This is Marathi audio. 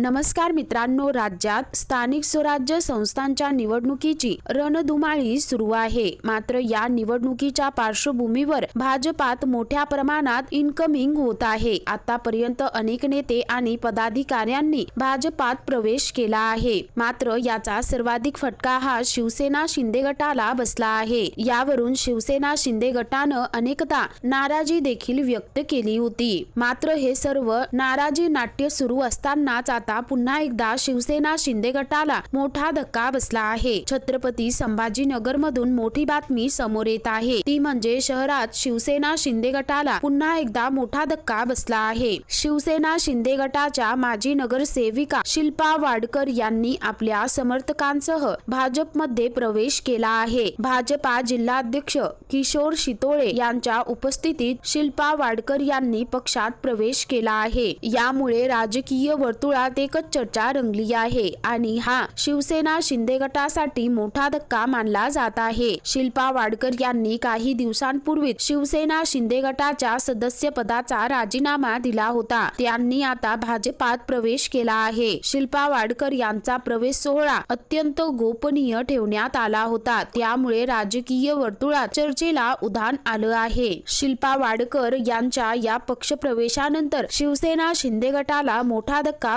नमस्कार मित्रांनो राज्यात स्थानिक स्वराज्य संस्थांच्या निवडणुकीची रणधुमाळी सुरू आहे. मात्र या निवडणुकीच्या पार्श्वभूमीवर भाजपात मोठ्या प्रमाणात इन्कमिंग होत आहे. आतापर्यंत अनेक नेते आणि पदाधिकाऱ्यांनी भाजपात प्रवेश केला आहे. मात्र याचा सर्वाधिक फटका हा शिवसेना शिंदे गटाला बसला आहे. यावरून शिवसेना शिंदे गटानं अनेकदा नाराजी देखील व्यक्त केली होती. मात्र हे सर्व नाराजी नाट्य सुरू असतानाच आता पुन्हा एकदा शिवसेना शिंदे गटाला मोठा धक्का बसला आहे. छत्रपती संभाजीनगर मधून मोठी बातमी समोर येत आहे. ती म्हणजे शहरात शिवसेना शिंदे गटाला पुन्हा एकदा मोठा धक्का बसला आहे. शिवसेना शिंदे गटाच्या माजी नगरसेविका शिल्पा वाडकर यांनी आपल्या समर्थकांसह भाजपमध्ये प्रवेश केला आहे. भाजपा जिल्हाध्यक्ष किशोर शितोळे यांच्या उपस्थितीत शिल्पा वाडकर यांनी पक्षात प्रवेश केला आहे. यामुळे राजकीय वर्तुळात एकच चर्चा रंगली आहे आणि हा शिवसेना शिंदे गटासाठी मोठा धक्का मानला जात आहे. शिल्पा वाडकर यांनी काही दिवसांपूर्वी शिवसेना शिंदे गटाच्या सदस्य पदाचा राजीनामा दिला होता. त्यांनी आता भाजपात प्रवेश केला आहे. शिल्पा वाडकर यांचा प्रवेश सोहळा अत्यंत गोपनीय ठेवण्यात आला होता. त्यामुळे राजकीय वर्तुळात चर्चेला उधाण आलं आहे. शिल्पा वाडकर यांच्या या पक्षप्रवेशानंतर शिवसेना शिंदे गटाला मोठा धक्का